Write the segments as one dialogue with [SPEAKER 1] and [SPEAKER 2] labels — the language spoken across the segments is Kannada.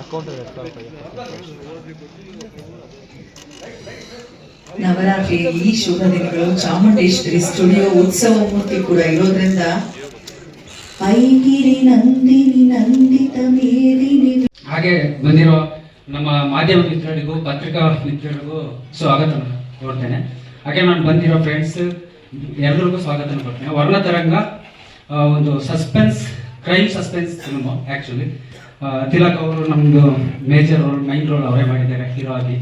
[SPEAKER 1] ಅಕೌಂಟ್
[SPEAKER 2] ನವರಾತ್ರಿಯ ಈ ಶುಭ ದಿನಗಳು ಚಾಮುಂಡೇಶ್ವರಿ ಸ್ಟುಡಿಯೋ ಉತ್ಸವ ಮೂರ್ತಿ ಕೂಡ ಇರೋದ್ರಿಂದ ಐಗಿರಿ ನಂದಿನಿ ನಂದಿತ ಮೇದಿನಿ
[SPEAKER 3] ಹಾಗೆ ಬಂದಿರೋ ನಮ್ಮ ಮಾಧ್ಯಮ ಮಿತ್ರರಿಗೂ ಪತ್ರಿಕಾ ಮಿತ್ರರಿಗೂ ಸ್ವಾಗತ ಕೊಡ್ತೇನೆ. ಹಾಗೆ ನಾನು ಬಂದಿರೋ ಫ್ರೆಂಡ್ಸ್ ಎಲ್ಲರಿಗೂ ಸ್ವಾಗತ ಕೊಡ್ತೇನೆ. ವರ್ಣ ತರಂಗ ಆ, ಒಂದು suspense crime suspense cinema actually Tilak ಅವರು ನಮ್ಮದು ಮೇಜರ್ ರೋಲ್ ಮೈನ್ ರೋಲ್ ಅವರೇ ಮಾಡಿದ್ದಾರೆ ಹೀರೋ ಆಗಿ.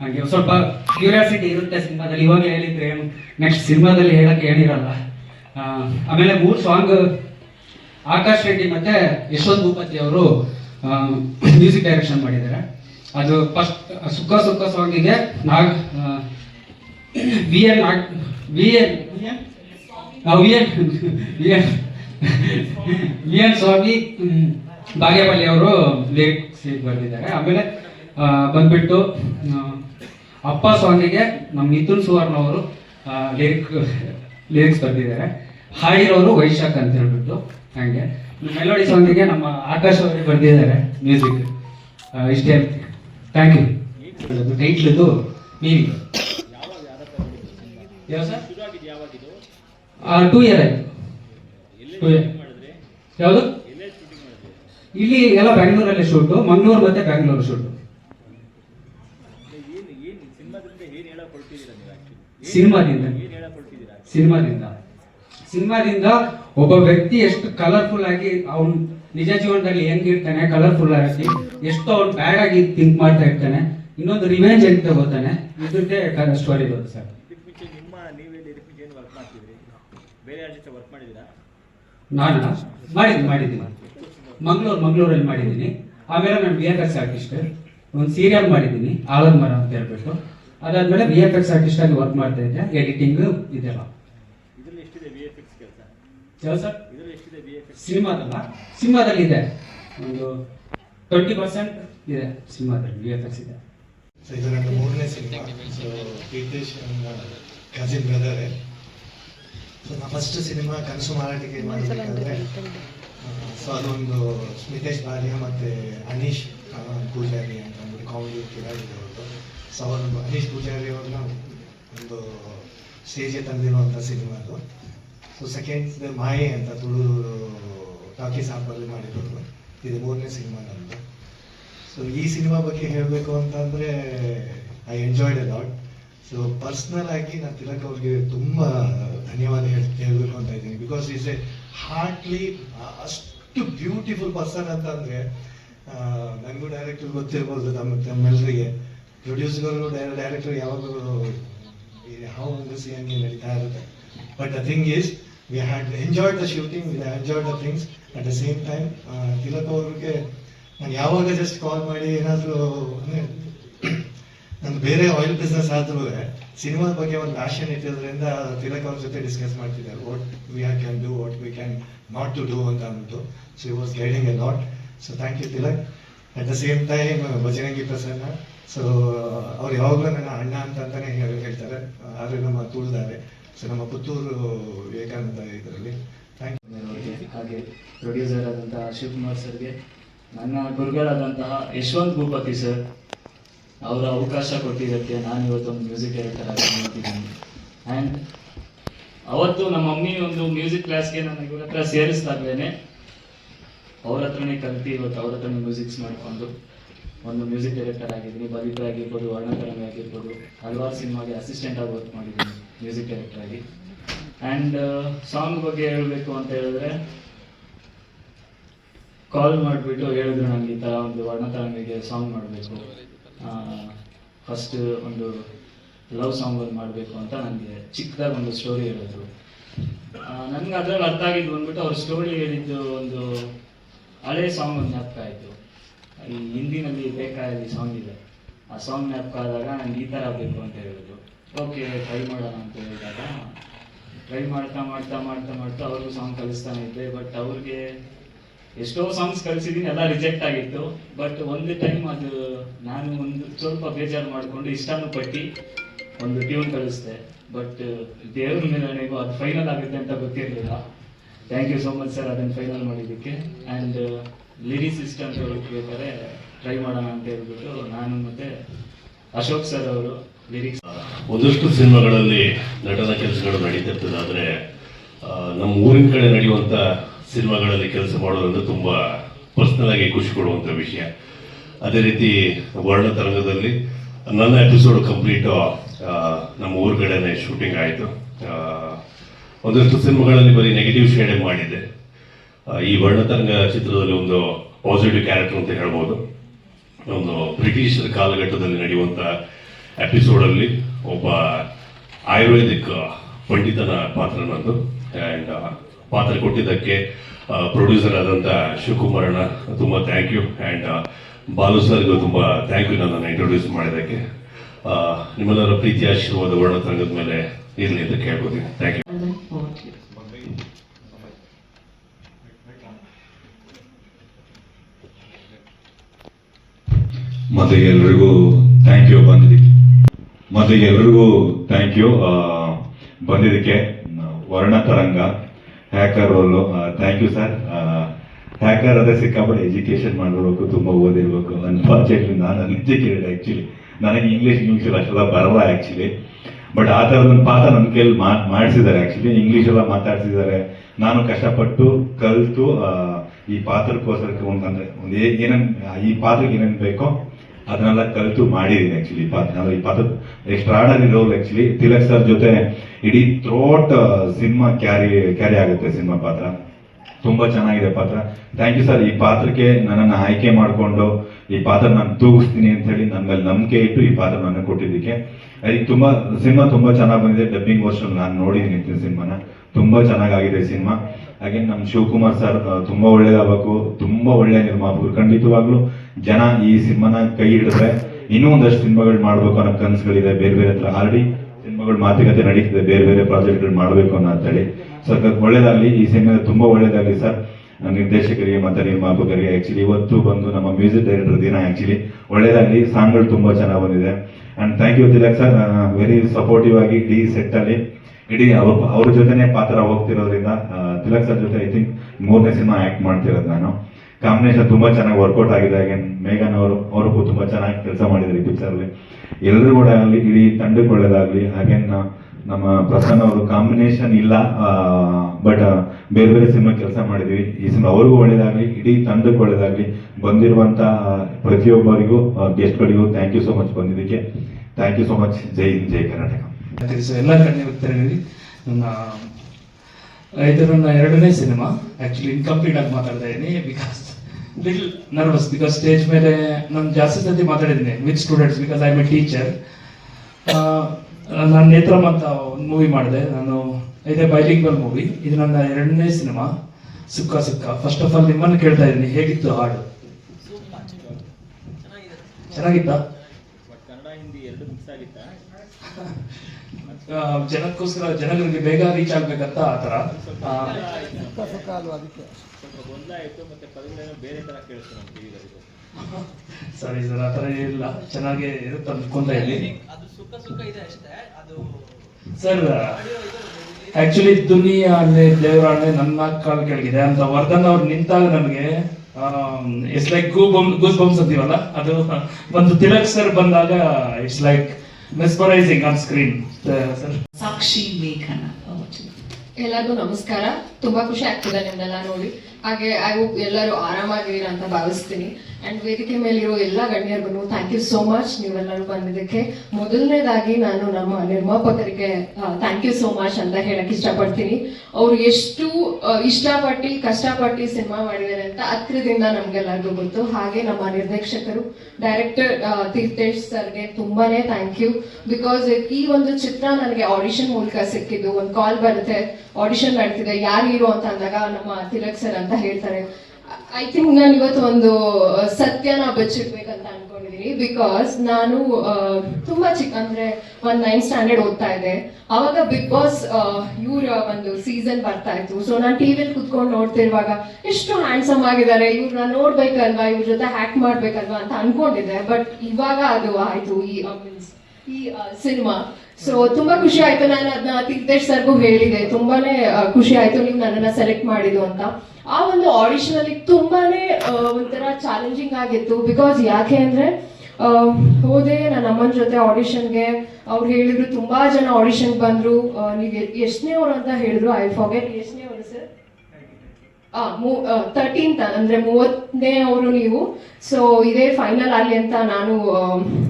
[SPEAKER 3] ಹಾಗೆ ಸ್ವಲ್ಪ ಕ್ಯೂರಿಯಾಸಿಟಿ ಇರುತ್ತೆ ಸಿನಿಮಾದಲ್ಲಿ. ಇವಾಗ ಹೇಳಿದ್ರೆ ಏನು ನೆಕ್ಸ್ಟ್ ಸಿನಿಮಾದಲ್ಲಿ ಹೇಳಕ್ಕೆ ಏನಿರಲ್ಲ. ಆಮೇಲೆ ಮೂರು ಸಾಂಗ್ ಆಕಾಶ್ ರೆಡ್ಡಿ ಮತ್ತೆ ಯಶವಂತ್ ಭೂಪತಿ ಅವರು ಮ್ಯೂಸಿಕ್ ಡೈರೆಕ್ಷನ್ ಮಾಡಿದ್ದಾರೆ. ಅದು ಫಸ್ಟ್ ಸುಖ ಸುಖ ಸಾಂಗಿಗೆ Nag V N Nag V N V N Swamy Bagepalli ಅವರು ಲಿರಿಕ್ಸ್ ಬರೆದಿದ್ದಾರೆ. ಆಮೇಲೆ ಬಂದ್ಬಿಟ್ಟು ಅಪ್ಪ ಸ್ವಾಮಿಗೆ ನಮ್ಮ ಮಿಥುನ್ ಸುವರ್ಣ ಅವರು ಲಿರಿಕ್ ಲಿರಿಕ್ಸ್ ಬರೆದಿದ್ದಾರೆ. ಹಾಡಿರೋರು ವೈಶಾಖ್ ಅಂತ ಹೇಳ್ಬಿಟ್ಟು ಹಂಗೆ. ಮೆಲೋಡಿ ಸ್ವಾಮಿಗೆ ನಮ್ಮ ಆಕಾಶ್ ಅವರಿಗೆ ಬರೆದಿದ್ದಾರೆ ಮ್ಯೂಸಿಕ್ ಇಷ್ಟೇ ಥ್ಯಾಂಕ್ ಯು ಟೈಟ್ಲದು ಮೀನಿಂಗ್. ಯಾವ ಸರ್? ಟೂ ಇಯರ್ ಆಯ್ತು. ಟೂ ಇಯರ್ ಯಾವುದು? ಇಲ್ಲಿ ಎಲ್ಲ ಬ್ಯಾಂಗ್ಳೂರಲ್ಲಿ ಶೂಟು ಮಂಗಳೂರು ಮತ್ತೆ ಬ್ಯಾಂಗ್ಳೂರು ಶೂಟು ಸಿನಿಮಾದಿಂದ ಸಿನಿಮಾದಿಂದ. ಸಿನಿಮಾದಿಂದ. ಒಬ್ಬ ವ್ಯಕ್ತಿ ಎಷ್ಟು ಕಲರ್ಫುಲ್ ಆಗಿ ಅವನು ನಿಜ ಜೀವನದಲ್ಲಿ ಹೆಂಗಿರ್ತಾನೆ ಕಲರ್ಫುಲ್ ಆಗಿ ಎಷ್ಟು ಅವ್ನು ಬ್ಯಾಡ್ ಆಗಿ ಥಿಂಕ್ ಮಾಡ್ತಾ ಇರ್ತಾನೆ ಇನ್ನೊಂದು ರಿವೆಂಜ್ ಹೆಂಗ್ ತಗೋತಾನೆ ಇದ್ರದ್ದೇ ಸ್ಟೋರಿ ಬರುತ್ತೆ ಸರ್
[SPEAKER 4] ಇದಕ್ಕೆ ಮುಂಚೆ ನಿಮ್ಮ ನೀವೆಲ್ಲಿ ಇದಕ್ಕೆ ಮುಂಚೆ ಏನು ವರ್ಕ್ ಮಾಡ್ತಿದ್ರಿ ಬೇರೆ ಯಾರ ಜೊತೆ ವರ್ಕ್ ಮಾಡಿದ್ದೀರಾ?
[SPEAKER 3] ನಾನು ಮಾಡಿದ್ದೀನಿ ಮಾಡಿದ್ದೀನಿ. ಮಂಗಳೂರು ಮಂಗಳೂರಲ್ಲಿ ಮಾಡಿದ್ದೀನಿ. ಆಮೇಲೆ ನಾನು ವಿ ಎಫ್ ಎಕ್ಸ್ ಆರ್ಟಿಸ್ಟ್ ಒಂದು ಸೀರಿಯಲ್ ಮಾಡಿದ್ದೀನಿ ಆಲದ ಮರ ಅಂತ ಹೇಳ್ಬಿಟ್ಟು. ಅದಾದ್ಮೇಲೆ ವಿ ಎಫ್ ಎಕ್ಸ್ ಆರ್ಟಿಸ್ಟ್ ಆಗಿ ವರ್ಕ್ ಮಾಡ್ತಾ ಇದ್ದೆ ಎಡಿಟಿಂಗ್ ಇದೆಲ್ಲ.
[SPEAKER 4] ಇದರಲ್ಲಿ ಎಷ್ಟಿದೆ ವಿ ಎಫ್ ಎಕ್ಸ್ ಕೆಲಸ?
[SPEAKER 3] ಯಾವ ಸರ್?
[SPEAKER 4] ಇದರಲ್ಲಿ ಎಷ್ಟಿದೆ ವಿ ಎಫ್ ಎಕ್ಸ್
[SPEAKER 3] ಸಿನಿಮಾದಲ್ಲ? ಸಿನಿಮಾದಲ್ಲಿ ಇದೆ. ಒಂದು ಟ್ವೆಂಟಿ ಪರ್ಸೆಂಟ್ ಇದೆ ಸಿನಿಮಾದಲ್ಲಿ ವಿ ಎಫ್ ಎಕ್ಸ್ ಇದೆ.
[SPEAKER 5] ಸೊ ಇದು ನನ್ನ ಮೂರನೇ ಸಿನಿಮಾ. ಕೀರ್ತಿ ಕಸಿನ್ ಬ್ರದರೇ ಸೊ ನಾ ಫಸ್ಟ್ ಸಿನಿಮಾ ಕನಸು ಮಾರಾಟಕ್ಕೆ ಮಾಡಬೇಕಾದ್ರೆ ಸೊ ಅದೊಂದು ಸ್ಮಿತೇಶ್ ಭಾರ್ಯ ಮತ್ತು ಅನೀಶ್ ಪೂಜಾರಿ ಅಂತ ಅಂದ್ಬಿಟ್ಟು ಕಾಮಿಡಿ ಅವರು ಸೊ ಅವರೊಂದು ಅನೀಶ್ ಪೂಜಾರಿ ಅವ್ರನ್ನ ಒಂದು ಸ್ಟೇಜಿಗೆ ತಂದಿರುವಂಥ ಸಿನಿಮಾ ಅದು. ಸೊ ಸೆಕೆಂಡ್ ಮಾಯೆ ಅಂತ ತುಳು ಟಾಕೀಸ್ ಆಪಲ್ಲಿ ಮಾಡಿರೋದು. ಇದು ಮೂರನೇ ಸಿನಿಮಾ ನಮ್ಮದು ಸೊ ಈ ಸಿನಿಮಾ ಬಗ್ಗೆ ಹೇಳಬೇಕು ಅಂತಂದ್ರೆ I enjoyed a lot so personal ಆಗಿ ನಾನು ತಿಲಕ್ ಅವ್ರಿಗೆ ತುಂಬ ಧನ್ಯವಾದ ಹೇಳ್ ಹೇಳಬೇಕು ಅಂತ ಇದ್ದೀನಿ. ಬಿಕಾಸ್ ಈಸ್ ಎ ಹಾರ್ಟ್ಲಿ ಅಷ್ಟು ಬ್ಯೂಟಿಫುಲ್ ಪರ್ಸನ್ ಅಂತ ಅಂದ್ರೆ ನನಗೂ ಡೈರೆಕ್ಟರ್ ಗೊತ್ತಿರ್ಬೋದು ನಮ್ಮ ತಮ್ಮೆಲ್ಲರಿಗೆ ಪ್ರೊಡ್ಯೂಸರ್ಗಳು ಡೈರೆಕ್ಟರ್ ಯಾವಾಗಲೂ ಹೌ ಸಿ ಹಂಗೆ ನಡೀತಾ ಇರುತ್ತೆ. But the thing is we had enjoyed the shooting we enjoyed the things at the same time Tilak ಅವ್ರಿಗೆ ನಾನು ಯಾವಾಗ ಜಸ್ಟ್ ಕಾಲ್ ಮಾಡಿ ಏನಾದರೂ ನಂದು ಬೇರೆ ಆಯಿಲ್ ಬಿಸ್ನೆಸ್ ಆದ್ರೂ ಸಿನಿಮಾದ ಬಗ್ಗೆ ಒಂದು ಪ್ಯಾಷನ್ ಇಟ್ಟಿರೋದ್ರಿಂದ ತಿಲಕ್ ಅವ್ರ ಜೊತೆ ಡಿಸ್ಕಸ್ ಮಾಡ್ತಿದ್ದಾರೆ. What we can do what we can not to do ಅಂತ ಅಂದ್ಬಿಟ್ಟು. So he was guiding a lot so thank you Tilak. At the same time Bhajarangi Prasanna. So ಅವ್ರು ಯಾವಾಗಲೂ ನನ್ನ ಅಣ್ಣ ಅಂತ ಅಂತಾನೆ ಹೇಳ್- ಹೇಳ್ತಾರೆ. ಆದರೆ ನಮ್ಮ ತುಳಿದಾರೆ. ಸೊ ನಮ್ಮ ಪುತ್ತೂರು ವಿವೇಕಾನಂದ ಇದರಲ್ಲಿ. ಥ್ಯಾಂಕ್ ಯು
[SPEAKER 6] ಹಾಗೆ ಪ್ರೊಡ್ಯೂಸರ್ ಆದಂತಹ ಶಿವಕುಮಾರ್ ಸರ್ಗೆ, ನನ್ನ ಗುರುಗಳಾದಂತಹ ಯಶವಂತ್ ಭೂಪತಿ ಸರ್ ಅವರ ಅವಕಾಶ ಕೊಟ್ಟಿದ್ದಕ್ಕೆ ನಾನು ಇವತ್ತೊಂದು ಮ್ಯೂಸಿಕ್ ಡೈರೆಕ್ಟರ್ ಆಗಿ ನೋಡ್ತಿದ್ದೀನಿ ಆ್ಯಂಡ್ ಅವತ್ತು ನಮ್ಮ ಮಮ್ಮಿ ಒಂದು ಮ್ಯೂಸಿಕ್ ಕ್ಲಾಸ್ಗೆ ನಾನು ಇವ್ರ ಹತ್ರ ಸೇರಿಸ್ದಾಗ್ಲೇನೆ ಅವ್ರ ಹತ್ರನೇ ಕಲ್ತು ಇವತ್ತು ಅವ್ರ ಹತ್ರನೇ ಮ್ಯೂಸಿಕ್ಸ್ ಮಾಡಿಕೊಂಡು ಒಂದು ಮ್ಯೂಸಿಕ್ ಡೈರೆಕ್ಟರ್ ಆಗಿದ್ದೀನಿ. ಬಲಿತ ಆಗಿರ್ಬೋದು ವರ್ಣತರಂಗ ಆಗಿರ್ಬೋದು, ಹಲವಾರು ಸಿನಿಮಾಗೆ ಅಸಿಸ್ಟೆಂಟ್ ಆಗಿ ವರ್ಕ್ ಮಾಡಿದ್ದೀನಿ ಮ್ಯೂಸಿಕ್ ಡೈರೆಕ್ಟರ್ ಆಗಿ. ಆ್ಯಂಡ್ ಸಾಂಗ್ ಬಗ್ಗೆ ಹೇಳಬೇಕು ಅಂತ ಹೇಳಿದ್ರೆ ಕಾಲ್ ಮಾಡಿಬಿಟ್ಟು ಹೇಳಿದ್ರು ನನಗೆ ಈ ಥರ ಒಂದು ವರ್ಣತರಂಗಿಗೆ ಸಾಂಗ್ ಮಾಡಬೇಕು. ಫಸ್ಟ್ ಒಂದು ಲವ್ ಸಾಂಗ್ ಒಂದು ಮಾಡಬೇಕು ಅಂತ ನನಗೆ ಚಿಕ್ಕದಾಗಿ ಒಂದು ಸ್ಟೋರಿ ಹೇಳಿದ್ರು. ನನಗೆ ಅದರಲ್ಲಿ ಅರ್ಥ ಆಗಿದ್ದು ಬಂದ್ಬಿಟ್ಟು ಅವ್ರ ಸ್ಟೋರಿ ಹೇಳಿದ್ದು ಒಂದು ಹಳೆ ಸಾಂಗ್ ಒಂದು ಜ್ಞಾಪಕ ಆಯಿತು. ಈ ಹಿಂದಿನಲ್ಲಿ ಬೇಕಾಗಿ ಸಾಂಗ್ ಇದೆ. ಆ ಸಾಂಗ್ ಜ್ಞಾಪಕ ಆದಾಗ ನನಗೆ ಈ ಥರ ಬೇಕು ಅಂತ ಹೇಳಿದ್ರು. ಓಕೆ ಟ್ರೈ ಮಾಡೋಣ ಅಂತ ಹೇಳಿದಾಗ ಟ್ರೈ ಮಾಡ್ತಾ ಮಾಡ್ತಾ ಮಾಡ್ತಾ ಮಾಡ್ತಾ ಅವ್ರಿಗೂ ಸಾಂಗ್ ಕಲಿಸ್ತಾನೆ ಇದ್ದೆ ಬಟ್ ಅವ್ರಿಗೆ ಎಷ್ಟೋ ಸಾಂಗ್ಸ್ ಕಲಿಸಿದೀನಿ ಎಲ್ಲ ರಿಜೆಕ್ಟ್ ಆಗಿತ್ತು. ಬಟ್ ಒಂದು ಟೈಮ್ ಅದು ನಾನು ಒಂದು ಸ್ವಲ್ಪ ಬೇಜಾರು ಮಾಡಿಕೊಂಡು ಇಷ್ಟನೂ ಪಟ್ಟು ಒಂದು ಟ್ಯೂನ್ ಕಳಿಸಿದೆ. ಬಟ್ ದೇವ್ರ ಮೇಲೆ ನನಗೂ ಅದು ಫೈನಲ್ ಆಗುತ್ತೆ ಅಂತ ಗೊತ್ತಿರಲಿಲ್ಲ. Thank you so much sir ಅದನ್ನು ಫೈನಲ್ ಮಾಡಿದ್ದಕ್ಕೆ. ಆ್ಯಂಡ್ ಲಿರಿಸಿಸ್ಟ್ ಅಂತ ಬೇಕಾದ್ರೆ ಟ್ರೈ ಮಾಡೋಣ ಅಂತ ಹೇಳ್ಬಿಟ್ಟು ನಾನು ಮತ್ತೆ ಅಶೋಕ್ ಸರ್ ಅವರು ಲಿರಿಕ್ಸ್
[SPEAKER 7] ಒಂದಷ್ಟು ಸಿನಿಮಾಗಳಲ್ಲಿ ನಟನ ಕೆಲಸಗಳು ನಡೀತಿರ್ತದೆ. ಆದರೆ ನಮ್ಮ ಊರಿನ ಕಡೆ ನಡೆಯುವಂಥ ಸಿನಿಮಾಗಳಲ್ಲಿ ಕೆಲಸ ಮಾಡೋದಂದ್ರೆ ತುಂಬ ಪರ್ಸ್ನಲ್ ಆಗಿ ಖುಷಿ ಕೊಡುವಂಥ ವಿಷಯ. ಅದೇ ರೀತಿ ವರ್ಣ ತರಂಗದಲ್ಲಿ ನನ್ನ ಎಪಿಸೋಡ್ ಕಂಪ್ಲೀಟ್ ನಮ್ಮ ಊರ್ ಕಡೆನೆ ಶೂಟಿಂಗ್ ಆಯಿತು ಒಂದಷ್ಟು ಸಿನಿಮಾಗಳಲ್ಲಿ ಬರೀ ನೆಗೆಟಿವ್ ಶೇಡೇ ಮಾಡಿದೆ. ಈ ವರ್ಣತರಂಗ ಚಿತ್ರದಲ್ಲಿ ಒಂದು ಪಾಸಿಟಿವ್ ಕ್ಯಾರೆಕ್ಟರ್ ಅಂತ ಹೇಳ್ಬೋದು. ಒಂದು ಬ್ರಿಟಿಷರ ಕಾಲಘಟ್ಟದಲ್ಲಿ ನಡೆಯುವಂಥ ಎಪಿಸೋಡಲ್ಲಿ ಒಬ್ಬ ಆಯುರ್ವೇದಿಕ್ ಪಂಡಿತನ ಪಾತ್ರ ನಂದು. ಆ್ಯಂಡ್ ಪಾತ್ರ ಕೊಟ್ಟಿದ್ದಕ್ಕೆ ಪ್ರೊಡ್ಯೂಸರ್ ಆದಂಥ ಶಿವಕುಮಾರಣ್ಣ, ತುಂಬ ಥ್ಯಾಂಕ್ ಯು ಆ್ಯಂಡ್ ಬಾಲು ಸರ್ಗೂ ತುಂಬ ಥ್ಯಾಂಕ್ ಯು ನನ್ನನ್ನು ಇಂಟ್ರೊಡ್ಯೂಸ್ ಮಾಡಿದ್ದಕ್ಕೆ. ನಿಮ್ಮೆಲ್ಲರ ಪ್ರೀತಿ ಆಶೀರ್ವಾದ ವರ್ಣತರಂಗದ ಮೇಲೆ ಇರಲಿ ಅಂತ ಕೇಳ್ಬೋದೀನಿ ಥ್ಯಾಂಕ್ ಯು
[SPEAKER 8] ಮತ್ತೆ ಎಲ್ರಿಗೂ ಥ್ಯಾಂಕ್ ಯು ಬಂದಿದ್ದಕ್ಕೆ. ಮತ್ತೆ ಎಲ್ರಿಗೂ ಥ್ಯಾಂಕ್ ಯು ಬಂದಿದ್ದಕ್ಕೆ. Varna Taranga. Hacker role thank you sir hacker ಅದೇ ಸಿಕ್ಕಾಪಟ್ಟೆ ಎಜುಕೇಶನ್ ಮಾಡಿರ್ಬೇಕು ತುಂಬ ಓದಿರ್ಬೇಕು. ಅನ್ಫಾರ್ಚುನೇಟ್ಲಿ ನಾನು ಅನ್ಎಜುಕೇಟೆಡ್ ಆ್ಯಕ್ಚುಲಿ ನನಗೆ ಇಂಗ್ಲೀಷ್ ಇಂಗ್ಲೀಷ್ ಅಷ್ಟೆಲ್ಲ ಬರಲ್ಲ ಆ್ಯಕ್ಚುಲಿ ಬಟ್ ಆ ಥರದೊಂದು ಪಾಠ ನನ್ನ ಕೈಲಿ ಮಾಡಿಸಿದ್ದಾರೆ ಆ್ಯಕ್ಚುಲಿ ಇಂಗ್ಲೀಷ್ ಎಲ್ಲ ಮಾತಾಡ್ಸಿದ್ದಾರೆ. ನಾನು ಕಷ್ಟಪಟ್ಟು ಕಲಿತು ಈ ಪಾತ್ರಕ್ಕೋಸ್ಕರಕ್ಕೆ ಅಂದರೆ ಒಂದು ಏನೇನ್ ಈ ಪಾತ್ರಕ್ಕೆ ಏನೇನು ಬೇಕೋ ಅದನ್ನೆಲ್ಲ ಕಲಿತು ಮಾಡಿದ್ದೀನಿ ಆ್ಯಕ್ಚುಲಿ ಈ ಪಾತ್ರ ಪಾತ್ರ extraordinary role actually Tilak sir ಜೊತೆ ಇಡೀ ಥ್ರೋಟ್ ಸಿನಿಮಾ ಕ್ಯಾರಿ ಕ್ಯಾರಿ ಆಗುತ್ತೆ ಸಿನಿಮಾ ಪಾತ್ರ. ತುಂಬಾ ಚೆನ್ನಾಗಿದೆ ಪಾತ್ರ. ಥ್ಯಾಂಕ್ ಯು ಸರ್ ಈ ಪಾತ್ರಕ್ಕೆ ನನ್ನನ್ನು ಆಯ್ಕೆ ಮಾಡಿಕೊಂಡು ಈ ಪಾತ್ರ ನಾನು ತೂಗಿಸ್ತೀನಿ ಅಂತ ಹೇಳಿ ನನ್ನ ಮೇಲೆ ನಂಬಿಕೆ ಇಟ್ಟು ಈ ಪಾತ್ರ ನನಗೆ ಕೊಟ್ಟಿದ್ದಕ್ಕೆ. ಅದಕ್ಕೆ ತುಂಬಾ ಸಿನಿಮಾ ತುಂಬಾ ಚೆನ್ನಾಗಿ ಬಂದಿದೆ. ಡಬ್ಬಿಂಗ್ ವರ್ಷನ್ ನಾನು ನೋಡಿದ್ದೀನಿ ಸಿನಿಮಾನ ತುಂಬಾ ಚೆನ್ನಾಗಾಗಿದೆ ಸಿನಿಮಾ ಹಾಗೆ ನಮ್ಮ ಶಿವಕುಮಾರ್ ಸರ್ ತುಂಬ ಒಳ್ಳೇದಾಗಬೇಕು, ತುಂಬಾ ಒಳ್ಳೆ ನಿರ್ಮಾಪಕರು. ಖಂಡಿತವಾಗ್ಲೂ ಜನ ಈ ಸಿನಿಮಾನ ಕೈ ಹಿಡಿದ್ರೆ ಇನ್ನೂ ಒಂದಷ್ಟು ಸಿನಿಮಾಗಳು ಮಾಡಬೇಕು ಅನ್ನೋ ಕನಸುಗಳಿದೆ. ಬೇರೆ ಬೇರೆ ಹತ್ರ ಆಲ್ರೆಡಿ ಸಿನಿಮಾಗಳು ಮಾತುಕತೆ ನಡೀತಿದೆ. ಬೇರೆ ಬೇರೆ ಪ್ರಾಜೆಕ್ಟ್ಗಳು ಮಾಡಬೇಕು ಅನ್ನೋ ಅಂತೇಳಿ. ಸೊ ಒಳ್ಳೇದಾಗ್ಲಿ. ಈ ಸಿನಿಮಾ ತುಂಬಾ ಒಳ್ಳೇದಾಗ್ಲಿ ಸರ್ ನಿರ್ದೇಶಕರಿಗೆ ಮತ್ತೆ ನಿರ್ಮಾಪಕರಿಗೆ ಆಕ್ಚುಲಿ ಇವತ್ತು ಬಂದು ನಮ್ಮ ಮ್ಯೂಸಿಕ್ ಡೈರೆಕ್ಟರ್ ದಿನ ಆಕ್ಚುಲಿ ಒಳ್ಳೇದಾಗ್ಲಿ. ಸಾಂಗ್ಗಳು ತುಂಬಾ ಚೆನ್ನಾಗಿ ಬಂದಿದೆ. And thank you Tilak sir very supportive ಆಗಿ ಇಡೀ ಸೆಟ್ ಅಲ್ಲಿ ಇಡೀ ಅವ್ರ ಅವ್ರ ಜೊತೆನೆ ಪಾತ್ರ ಹೋಗ್ತಿರೋದ್ರಿಂದ ತಿಲಕ್ ಸರ್ ಜೊತೆ ಐ ಥಿಂಕ್ ಮೂರನೇ ಸಿನಿಮಾ ಆಕ್ಟ್ ಮಾಡ್ತಿರೋದು ನಾನು. ಕಾಂಬಿನೇಷನ್ ತುಂಬಾ ಚೆನ್ನಾಗಿ ವರ್ಕೌಟ್ ಆಗಿದೆ. ಹಾಗೆ ಮೇಘನ್ ಅವರು ಅವರು ತುಂಬಾ ಚೆನ್ನಾಗಿ ಕೆಲಸ ಮಾಡಿದ್ರು ಈ ಪಿಕ್ಚರ್ ಅಲ್ಲಿ. ಎಲ್ಲರೂ ಕೂಡ ಆಗಲಿ ಇಡೀ ತಂಡಕ್ಕೆ ಒಳ್ಳೇದಾಗ್ಲಿ ಹಾಗೆ ನಮ್ಮ ಪ್ರಸನ್ನ ಅವರು ಕಾಂಬಿನೇಷನ್ ಇಲ್ಲ ಬಟ್ ಬೇರೆ ಬೇರೆ ಸಿನಿಮಾ ಕೆಲಸ ಮಾಡಿದ್ವಿ. ಈ ಸಿನಿಮಾ ಅವ್ರಿಗೂ ಒಳ್ಳೇದಾಗ್ಲಿ ಇಡೀ ತಂಡಕ್ಕೆ ಒಳ್ಳೇದಾಗ್ಲಿ ಬಂದಿರುವಂತ ಆ, ಪ್ರತಿಯೊಬ್ಬರಿಗೂ ಗೆಸ್ಟ್ಗಳಿಗೂ ಥ್ಯಾಂಕ್ ಯು ಸೋ ಮಚ್ ಬಂದಿದ್ದಕ್ಕೆ. Thank you so much Jai Hind Jai Karnataka.
[SPEAKER 9] ಎಲ್ಲ ಕಣ್ಣೆ ನನ್ನ ಇದು ನನ್ನ ಎರಡನೇ ಸಿನಿಮಾ. ಆ್ಯಕ್ಚುಲಿ ಇನ್ಕಂಪ್ಲೀಟ್ ಆಗಿ ಮಾತಾಡ್ತಾ ಇದ್ದೀನಿ because little nervous because stage ಮೇಲೆ ನಾನು ಜಾಸ್ತಿ ಸತಿ ಮಾತಾಡಿದ್ದೀನಿ with students because I am a teacher ನಾನು ನೇತ್ರಮ್ ಅಂತ ಒಂದು ಮೂವಿ ಮಾಡಿದೆ. ನಾನು ಇದೇ ಬೈಲಿಂಗ್ವಲ್ ಮೂವಿ ಇದು ನನ್ನ ಎರಡನೇ ಸಿನಿಮಾ. ಸುಕ್ಕ ಸುಕ್ಕ. ಫಸ್ಟ್ ಆಫ್ ಆಲ್ ನಿಮ್ಮನ್ನು ಕೇಳ್ತಾ ಇದ್ದೀನಿ. ಹೇಗಿತ್ತು ಹಾಡು? ಚೆನ್ನಾಗಿತ್ತಾ? ಜನಕ್ಕೋಸ್ಕರ ಜನಗಳಿಗೆ ಬೇಗ ರೀಚ್ ಆಗ್ಬೇಕಂತ ಆ
[SPEAKER 4] ನಮ್ಮ
[SPEAKER 9] ಸರಿ ಸರ್, ಆ ತರ ಇಲ್ಲ ಚೆನ್ನಾಗಿ ಇರುತ್ತೆ ಇದ್ದೀನಿ ಸರ್ ಆಕ್ಚುಲಿ ದೇವರ ದೇವರಾಣೆ ನನ್ನ ಕಾಲ್ ಕೆಳಗಿದೆ. ಅಂತ ವರ್ಧನ್ ಅವ್ರು ನಿಂತಾಗ ನನಗೆ ಇಟ್ಸ್ ಲೈಕ್ ಗೂಸ್ ಬಂಬ್ಸ್ ಅಂತೀವಲ್ಲ? ಅದು, ಒಂದು ತಿಲಕ್ ಸರ್ ಬಂದಾಗ it's like mesmerizing on screen
[SPEAKER 2] Sakshi ಮೇಘನ
[SPEAKER 10] ಎಲ್ಲರಿಗೂ ನಮಸ್ಕಾರ. ತುಂಬಾ ಖುಷಿ ಆಗ್ತಿದೆ ನಿಮ್ನೆಲ್ಲ ನೋಡಿ. ಹಾಗೆ ಐ ಹೋಪ್ ಎಲ್ಲರೂ ಆರಾಮಾಗಿದ್ದೀರಾ ಅಂತ ಭಾವಿಸ್ತೀನಿ. ಅಂಡ್ ವೇದಿಕೆ ಮೇಲಿರೋ ಎಲ್ಲ ಬಂದು ಥ್ಯಾಂಕ್ ಯು ಸೋ ಮಚ್ ನೀವೆಲ್ಲರೂ ಬಂದಿದ್ದಕ್ಕೆ ಮೊದಲನೇದಾಗಿ ನಾನು ನಮ್ಮ ನಿರ್ಮಾಪಕರಿಗೆ ಥ್ಯಾಂಕ್ ಯು ಸೋ ಮಚ್ ಅಂತ ಹೇಳಕ್ ಇಷ್ಟಪಡ್ತೀನಿ. ಅವ್ರು ಎಷ್ಟು ಇಷ್ಟಪಟ್ಟು, ಕಷ್ಟಪಟ್ಟು ಸಿನಿಮಾ ಮಾಡಿದ್ದಾರೆ ಅಂತ ಹತ್ತಿರದಿಂದ ನಮ್ಗೆಲ್ಲರಿಗೂ ಗೊತ್ತು. ಹಾಗೆ ನಮ್ಮ ನಿರ್ದೇಶಕರು ಡೈರೆಕ್ಟರ್ ತೀರ್ಥೇಶ್ ಸರ್ಗೆ ತುಂಬಾನೇ ಥ್ಯಾಂಕ್ ಯು ಬಿಕಾಸ್ ಈ ಒಂದು ಚಿತ್ರ ನನಗೆ ಆಡಿಷನ್ ಮೂಲಕ ಸಿಕ್ಕಿದ್ದು, ಒಂದು ಕಾಲ್ ಬರುತ್ತೆ ಆಡಿಷನ್ ನಡೀತಿದೆ, ಯಾರು ಹೀರೋ ಅಂತ ಅಂದಾಗ ನಮ್ಮ ತಿಲಕ್ ಸರ್ ಅಂತ ಹೇಳ್ತಾರೆ. ಐ ಥಿಂಕ್ ನಾನು ಇವತ್ತು ಒಂದು ಸತ್ಯನ ಬಚ್ಚಿಡ್ಬೇಕಂತ ಅನ್ಕೊಂಡಿದೀನಿ. ಬಿಕಾಸ್ ನಾನು ತುಂಬಾ ಚಿಕ್ಕ ಅಂದ್ರೆ ಒಂದ್ ನೈನ್ ಸ್ಟ್ಯಾಂಡರ್ಡ್ ಓದ್ತಾ ಇದ್ದೆ. ಅವಾಗ ಬಿಗ್ ಬಾಸ್ ಇವ್ರ ಒಂದು ಸೀಸನ್ ಬರ್ತಾ ಇತ್ತು. ಸೊ ನಾನು ಟಿವಿಯಲ್ಲಿ ಕುತ್ಕೊಂಡು ನೋಡ್ತಿರುವಾಗ ಎಷ್ಟು ಹ್ಯಾಂಡ್ಸಮ್ ಆಗಿದ್ದಾರೆ. ಇವ್ರನ್ನ ನೋಡ್ಬೇಕಲ್ವಾ? ಇವ್ರ ಜೊತೆ ಹ್ಯಾಕ್ ಮಾಡ್ಬೇಕಲ್ವಾ ಅಂತ ಅನ್ಕೊಂಡಿದ್ದೆ. ಬಟ್ ಇವಾಗ ಅದು ಆಯ್ತು ಈ ಮೀನ್ಸ್ ಈ ಸಿನಿಮಾ ಸೊ ತುಂಬಾ ಖುಷಿ ಆಯ್ತು ನಾನು ಅದನ್ನ ತಿಗ್ದೇಶ್ ಸರ್ಗೂ ಹೇಳಿದೆ. ತುಂಬಾನೇ ಖುಷಿ ಆಯ್ತು ನೀವು ನನ್ನನ್ನ ಸೆಲೆಕ್ಟ್ ಮಾಡಿದ್ದು ಅಂತ. ಆ ಒಂದು ಆಡಿಷನ್ ಅಲ್ಲಿ ತುಂಬಾನೇ ಒಂಥರ ಚಾಲೆಂಜಿಂಗ್ ಆಗಿತ್ತು. ಬಿಕಾಸ್ ಯಾಕೆ ಅಂದ್ರೆ ಹೋದೆ ನನ್ನ ಅಮ್ಮನ ಜೊತೆ ಆಡಿಷನ್ಗೆ ಅವ್ರು ಹೇಳಿದ್ರು, ತುಂಬಾ ಜನ ಆಡಿಷನ್ ಬಂದ್ರು. ನೀವು ಎಷ್ಟನೇ ಅವ್ರು ಅಂತ ಹೇಳಿದ್ರು ಐ ಫಾಗೆಟ್ ಎಷ್ಟನೇ ಅವರು ಸರ್? ತರ್ಟೀನ್ತ್ ಅಂದ್ರೆ ಮೂವತ್ತನೇ ಅವರು ನೀವು. ಸೊ ಇದೇ ಫೈನಲ್ ಆಗಲಿ ಅಂತ ನಾನು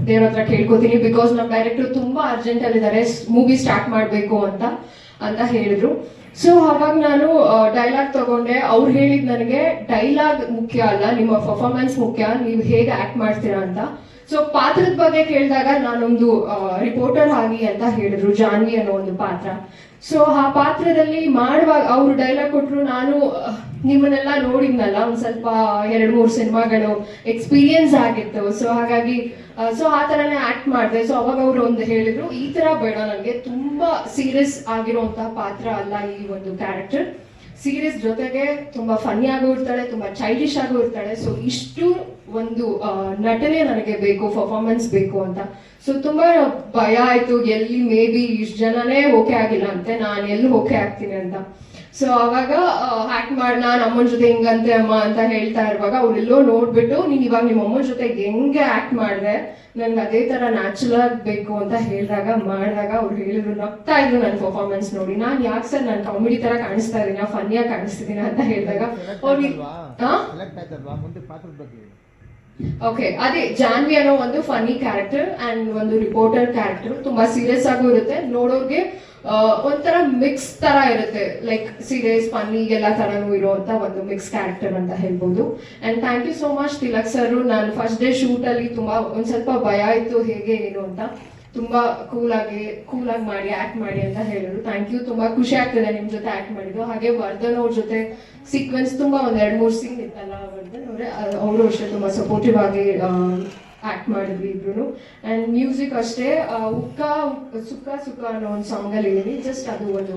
[SPEAKER 10] ದೇವ್ರ ಹತ್ರ ಕೇಳ್ಕೊತೀನಿ. ಬಿಕಾಸ್ ನಮ್ಮ ಡೈರೆಕ್ಟರ್ ತುಂಬಾ ಅರ್ಜೆಂಟ್ ಅಲ್ಲಿದ್ದಾರೆ ಮೂವಿ ಸ್ಟಾರ್ಟ್ ಮಾಡಬೇಕು ಅಂತ ಅಂತ ಹೇಳಿದ್ರು. ಸೊ ಅವಾಗ ನಾನು ಡೈಲಾಗ್ ತಗೊಂಡೆ. ಅವ್ರು ಹೇಳಿದ್ ನನಗೆ ಡೈಲಾಗ್ ಮುಖ್ಯ ಅಲ್ಲ, ನಿಮ್ಮ ಪರ್ಫಾರ್ಮೆನ್ಸ್ ಮುಖ್ಯ. ನೀವು ಹೇಗೆ ಆಕ್ಟ್ ಮಾಡ್ತೀರಾ ಅಂತ. ಸೊ ಪಾತ್ರದ ಬಗ್ಗೆ ಕೇಳಿದಾಗ ನಾನೊಂದು ರಿಪೋರ್ಟರ್ ಆಗಿ ಅಂತ ಹೇಳಿದ್ರು, ಜಾನ್ವಿ ಅನ್ನೋ ಒಂದು ಪಾತ್ರ. ಸೊ ಆ ಪಾತ್ರದಲ್ಲಿ ಮಾಡುವಾಗ ಅವರು ಡೈಲಾಗ್ ಕೊಟ್ಟರು ನಾನು ನಿಮ್ಮನ್ನೆಲ್ಲ ನೋಡಿದ್ನಲ್ಲ, ಒಂದು ಸ್ವಲ್ಪ ಎರಡು, ಮೂರು ಸಿನಿಮಾಗಳು ಎಕ್ಸ್ಪೀರಿಯನ್ಸ್ ಆಗಿತ್ತು. ಸೊ ಹಾಗಾಗಿ ಸೊ ಆ ತರನೇ ಆಕ್ಟ್ ಮಾಡಿದೆ. ಸೊ ಅವಾಗ ಅವರು ಒಂದು ಹೇಳಿದ್ರು, ಈ ತರ ಬೇಡ ನನಗೆ ತುಂಬಾ ಸೀರಿಯಸ್ ಆಗಿರುವಂತಹ ಪಾತ್ರ ಅಲ್ಲ ಈ ಒಂದು ಕ್ಯಾರೆಕ್ಟರ್ ಸೀರೀಸ್ ಜೊತೆಗೆ ತುಂಬಾ ಫನ್ನಿ ಆಗು ಇರ್ತಾಳೆ, ತುಂಬಾ ಚೈಲ್ಡಿಶ್ ಆಗು ಇರ್ತಾಳೆ. ಸೊ ಇಷ್ಟು ಒಂದು ನಟನೆ ನನಗೆ ಬೇಕು ಪರ್ಫಾರ್ಮೆನ್ಸ್ ಬೇಕು ಅಂತ. ಸೊ ತುಂಬಾ ಭಯ ಆಯ್ತು, ಎಲ್ಲಿ ಮೇ ಬಿ ಇಷ್ಟು ಜನನೇ ಓಕೆ ಆಗಿಲ್ಲ ಅಂತೆ, ನಾನು ಎಲ್ಲಿ ಓಕೆ ಆಗ್ತೀನಿ ಅಂತ. ಸೊ ಅವಾಗ ಹ್ಯಾಕ್ ಮಾಡಿ ನಾನು ಅಮ್ಮನ ಜೊತೆ ಹಿಂಗಂತೆ ಅಮ್ಮ ಅಂತ ಹೇಳ್ತಾ ಇರುವಾಗ ಅವ್ರೆಲ್ಲೋ ನೋಡ್ಬಿಟ್ಟು ನೀನ್ ಇವಾಗ ನಿಮ್ಮ ಅಮ್ಮನ ಜೊತೆ ಹೆಂಗೆ ಆಕ್ಟ್ ಮಾಡಿದೆ? ನನ್ಗೆ ಅದೇ ತರ ನ್ಯಾಚುರಲ್ ಬೇಕು ಅಂತ ಹೇಳಿದಾಗ ಮಾಡಿದಾಗ ಅವ್ರು ಹೇಳಿದ್ರು ನಗ್ತಾ ಇದ್ರು ನನ್ನ ಪರ್ಫಾರ್ಮೆನ್ಸ್ ನೋಡಿ. ನಾನ್ ಯಾಕೆ ಸರ್ ನಾನು ಕಾಮಿಡಿ ತರ ಕಾಣಿಸ್ತಾ ಇದ್ದೀನ ಫನ್ನಿಯಾಗಿ ಕಾಣಿಸ್ತಿದೀನ ಅಂತ ಹೇಳಿದಾಗ ಅವ್ರಿಗೆ ಓಕೆ ಅದೇ ಜಾನ್ವಿ ಅನ್ನೋ ಒಂದು ಫನ್ನಿ ಕ್ಯಾರೆಕ್ಟರ್ ಅಂಡ್ ಒಂದು ರಿಪೋರ್ಟರ್ ಕ್ಯಾರೆಕ್ಟರ್ ತುಂಬಾ ಸೀರಿಯಸ್ ಆಗೂ ಇರುತ್ತೆ. ನೋಡೋರ್ಗೆ ಒಂಥರ ಮಿಕ್ಸ್ ತರ ಇರುತ್ತೆ. ಲೈಕ್ ಸೀರಿಯಸ್ ಫನ್ನಿ ಎಲ್ಲ ತರನೂ ಇರುವಂತ ಒಂದು ಮಿಕ್ಸ್ ಕ್ಯಾರೆಕ್ಟರ್ ಅಂತ ಹೇಳ್ಬೋದು. And thank you so much Tilak sir ನಾನು ಫಸ್ಟ್ ಡೇ ಶೂಟ್ ಅಲ್ಲಿ ತುಂಬಾ ಒಂದ್ ಸ್ವಲ್ಪ ಭಯ ಇತ್ತು ಹೇಗೆ, ಏನು ಅಂತ. ತುಂಬಾ ಕೂಲ್ ಆಗಿ ಕೂಲ್ ಆಗಿ ಮಾಡಿ ಆಕ್ಟ್ ಮಾಡಿ ಅಂತ ಹೇಳಿದ್ರು. ಥ್ಯಾಂಕ್ ಯು ತುಂಬಾ ಖುಷಿ ಆಗ್ತದೆ ನಿಮ್ ಜೊತೆ ಆಕ್ಟ್ ಮಾಡಿದ್ದು. ಹಾಗೆ ವರ್ಧನ್ ಅವ್ರ ಜೊತೆ ಸೀಕ್ವೆನ್ಸ್ ತುಂಬಾ ಒಂದ್ ಎರಡ್ ಮೂರ್ ಸೀನ್ ಇತ್ತಲ್ಲ, ವರ್ಧನ್ ಅವ್ರೆ ಅವರು ಅಷ್ಟೇ ತುಂಬಾ ಸಪೋರ್ಟಿವ್ ಆಗಿ ಆಕ್ಟ್ ಮಾಡಿದ್ವಿ ಇಬ್ರು ಅಂಡ್ ಮ್ಯೂಸಿಕ್ ಅಷ್ಟೇ ಉಕ್ಕ, ಸುಕ್ಕ ಸುಕ್ಕ ಅನ್ನೋ ಒಂದು ಸಾಂಗಲ್ಲಿ ಇದ್ದೀನಿ ಜಸ್ಟ್ ಅದು ಒಂದು.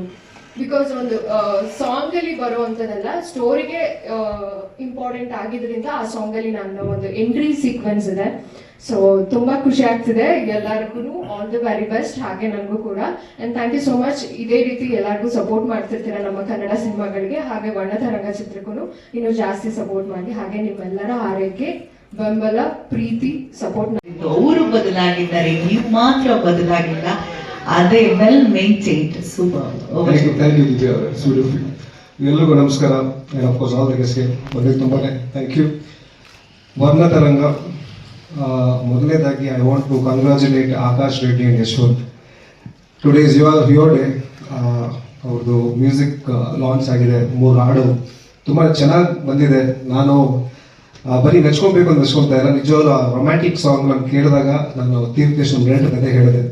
[SPEAKER 10] ಬಿಕಾಸ್ ಒಂದು ಸಾಂಗಲ್ಲಿ ಅಲ್ಲಿ ಬರುವಂತದಲ್ಲ ಸ್ಟೋರಿಗೆ ಇಂಪಾರ್ಟೆಂಟ್ ಆಗಿದ್ರಿಂದ ಆ ಸಾಂಗಲ್ಲಿ ನನ್ನ ಒಂದು ಎಂಟ್ರಿ ಸೀಕ್ವೆನ್ಸ್ ಇದೆ. ಸೊ ತುಂಬಾ ಖುಷಿ ಆಗ್ತಿದೆ. ಎಲ್ಲರಿಗೂ ಆಲ್ ದಿ ವೆರಿ ಬೆಸ್ಟ್ ಹಾಗೆ ನನಗೂ ಕೂಡ. And thank you so much ಇದೇ ರೀತಿ ಎಲ್ಲರಿಗೂ ಸಪೋರ್ಟ್ ಮಾಡ್ತಿರ್ತೀರ ನಮ್ಮ ಕನ್ನಡ ಸಿನಿಮಾಗಳಿಗೆ, ಹಾಗೆ ವರ್ಣತರಂಗ ಚಿತ್ರಕ್ಕೂ ಇನ್ನೂ ಜಾಸ್ತಿ ಸಪೋರ್ಟ್ ಮಾಡಿ, ಹಾಗೆ ನಿಮ್ಮೆಲ್ಲರ ಆರೈಕೆ. ಬೆಂಬಲ ಪ್ರೀತಿ ಸಪೋರ್ಟ್
[SPEAKER 2] ಅವರು ಬದಲಾಗಿದ್ದಾರೆ ನೀವು ಮಾತ್ರ ಬದಲಾಗಿಲ್ಲ. ಅದೇ well maintained super
[SPEAKER 11] thank you ಅವರೇ. ಬ್ಯೂಟಿಫುಲ್ ಎಲ್ಲರಿಗೂ ನಮಸ್ಕಾರ. And of course all the ಗೆಸ್ಟ್ಗೆ ಬಂದಿದ್ದು ತುಂಬಾ ಥ್ಯಾಂಕ್ ಯು ವರ್ಣ ತರಂಗ ಆ, ಮೊದಲನೇದಾಗಿ I want to congratulate Akash Reddy and Yashwant. Today is your your day ಅವ್ರದ್ದು ಮ್ಯೂಸಿಕ್ ಲಾಂಚ್ ಆಗಿದೆ. ಮೂರು ಹಾಡು. ತುಂಬ ಚೆನ್ನಾಗಿ ಬಂದಿದೆ. ನಾನು ಬರೀ ನೆಚ್ಕೊಬೇಕು ಅಂತ ನೆಚ್ಕೊಳ್ತಾ ಇಲ್ಲ. ನಿಜವಾದ ರೊಮ್ಯಾಂಟಿಕ್ ಸಾಂಗ್ ನಾನು ಕೇಳಿದಾಗ ನಾನು ತೀರ್ಥೇಶ್ ರೇಟ್ ಕತೆ ಹೇಳಿದೆ.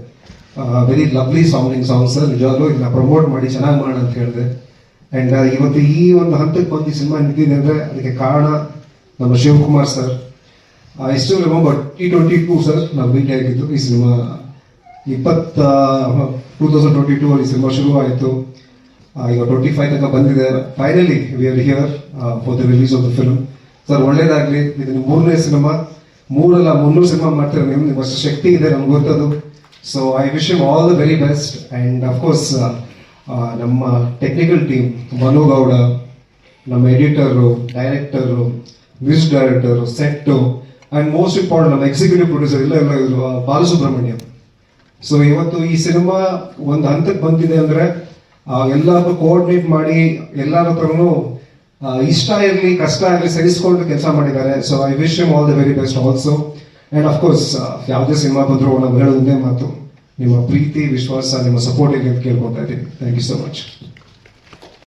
[SPEAKER 11] ವೆರಿ ಲವ್ಲಿ ಸಾಂಗ್ ಸಾಂಗ್ಸ್ ನಿಜವಾಗ್ಲೂ ಇದನ್ನ ಪ್ರಮೋಟ್ ಮಾಡಿ ಚೆನ್ನಾಗಿ ಮಾಡೋಣ ಅಂತ ಹೇಳಿದೆ. ಆ್ಯಂಡ್ ಇವತ್ತು ಈ ಒಂದು ಹಂತಕ್ಕೆ ಬಂದು ಈ ಸಿನಿಮಾ ನಿಂತಿದೆ ಅಂದರೆ ಅದಕ್ಕೆ ಕಾರಣ ನಮ್ಮ ಶಿವಕುಮಾರ್ ಸರ್ ಎಷ್ಟು November T twenty two sir ನಾವು ಭೇಟಿ ಆಗಿದ್ದು. ಈ ಸಿನಿಮಾ ಇಪ್ಪತ್ತ ಟೂ ತೌಸಂಡ್ ಟ್ವೆಂಟಿ ಟೂ ಅಲ್ಲಿ ಸಿನಿಮಾ ಶುರು ಆಯಿತು ಈಗ ಟ್ವೆಂಟಿ ಫೈವ್ ತನಕ ಬಂದಿದೆ. Finally we are here for the release of the film sir, ಒಳ್ಳೇದಾಗ್ಲಿ. ಇದು ಮೂರನೇ ಸಿನಿಮಾ, ಮೂರಲ್ಲ, ಮುನ್ನೂರು ಸಿನಿಮಾ ಮಾಡ್ತೀರ ನೀವು? ನಿಮ್ಮ ಶಕ್ತಿ ಇದೆ, ನಮ್ಗೆ ಗೊತ್ತದು. So I wish you all the very best and of course ನಮ್ಮ ಟೆಕ್ನಿಕಲ್ ಟೀಮ್ ಮನು ಗೌಡ, ನಮ್ಮ editor director music director set and most important ನಮ್ಮ ಎಕ್ಸಿಕ್ಯೂಟಿವ್ ಪ್ರೊಡ್ಯೂಸರ್ ಇಲ್ಲ ಎಲ್ಲ ಇದ್ರು ಬಾಲಸುಬ್ರಹ್ಮಣ್ಯಂ. ಸೊ ಇವತ್ತು ಈ ಸಿನಿಮಾ ಒಂದು ಹಂತಕ್ಕೆ ಬಂದಿದೆ ಅಂದ್ರೆ ಎಲ್ಲರೂ ಕೋಆರ್ಡಿನೇಟ್ ಮಾಡಿ, ಎಲ್ಲರ ಹತ್ರನೂ ಇಷ್ಟ ಇರಲಿ, ಕಷ್ಟ ಇರಲಿ, ಸಹಿಸ್ಕೊಂಡು ಕೆಲಸ ಮಾಡಿದ್ದಾರೆ. So I wish you all the very best also and of course ಯಾವುದೇ ಸಿನಿಮಾ ಬಂದರೂ ನಾವು ಹೇಳೋದೇ ಮಾತು, ನಿಮ್ಮ ಪ್ರೀತಿ, ವಿಶ್ವಾಸ, ನಿಮ್ಮ ಸಪೋರ್ಟ್ ಇದೆ ಅಂತ ಕೇಳ್ಕೊತಾ ಇದ್ದೀನಿ. Thank you so much